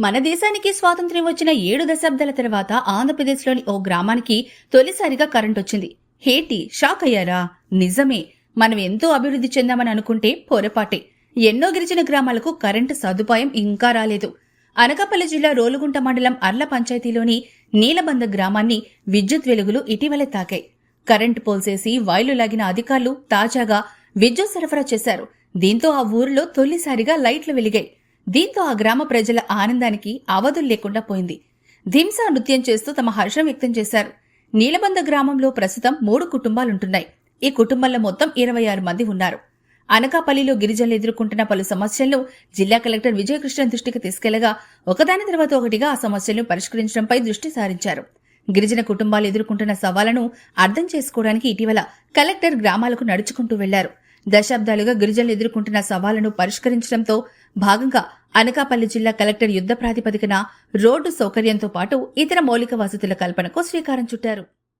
మన దేశానికి స్వాతంత్ర్యం వచ్చిన ఏడు దశాబ్దాల తర్వాత ఆంధ్రప్రదేశ్లోని ఓ గ్రామానికి తొలిసారిగా కరెంట్ వచ్చింది. హేటి షాక్ అయ్యారా? నిజమే మనం ఎంతో అభివృద్ధి చెందామని అనుకుంటే పొరపాటే. ఎన్నో గిరిజన గ్రామాలకు కరెంటు సదుపాయం ఇంకా రాలేదు. అనకాపల్లి జిల్లా రోలుగుంట మండలం అర్ల పంచాయతీలోని నీలబంద గ్రామాన్ని విద్యుత్ వెలుగులు ఇటీవలే తాకాయి. కరెంటు పోల్సేసి వైలు లాగిన అధికారులు తాజాగా విద్యుత్ సరఫరా చేశారు. దీంతో ఆ ఊరిలో తొలిసారిగా లైట్లు వెలిగాయి. దీంతో ఆ గ్రామ ప్రజల ఆనందానికి అవధులు లేకుండా పోయింది. ధింసా నృత్యం చేస్తూ తమ హర్షం వ్యక్తం చేశారు. నీలబంద గ్రామంలో ప్రస్తుతం మూడు కుటుంబాలుంటున్నాయి. ఈ కుటుంబంలో మొత్తం ఇరవై ఆరు మంది ఉన్నారు. అనకాపల్లిలో గిరిజనులు ఎదుర్కొంటున్న పలు సమస్యలను జిల్లా కలెక్టర్ విజయకృష్ణ దృష్టికి తీసుకెళ్ళగా ఒకదాని తర్వాత ఒకటిగా ఆ సమస్యలను పరిష్కరించడంపై దృష్టి సారించారు. గిరిజన కుటుంబాలు ఎదుర్కొంటున్న సవాళ్ళను అర్థం చేసుకోవడానికి ఇటీవల కలెక్టర్ గ్రామాలకు నడుచుకుంటూ వెళ్ళారు. దశాబ్దాలుగా గిరిజనులు ఎదుర్కొంటున్న సవాళ్ళను పరిష్కరించడంతో భాగంగా అనకాపల్లి జిల్లా కలెక్టర్ యుద్ధ ప్రాతిపదికన రోడ్డు సౌకర్యంతో పాటు ఇతర మౌలిక వసతుల కల్పనకు శ్రీకారం చుట్టారు.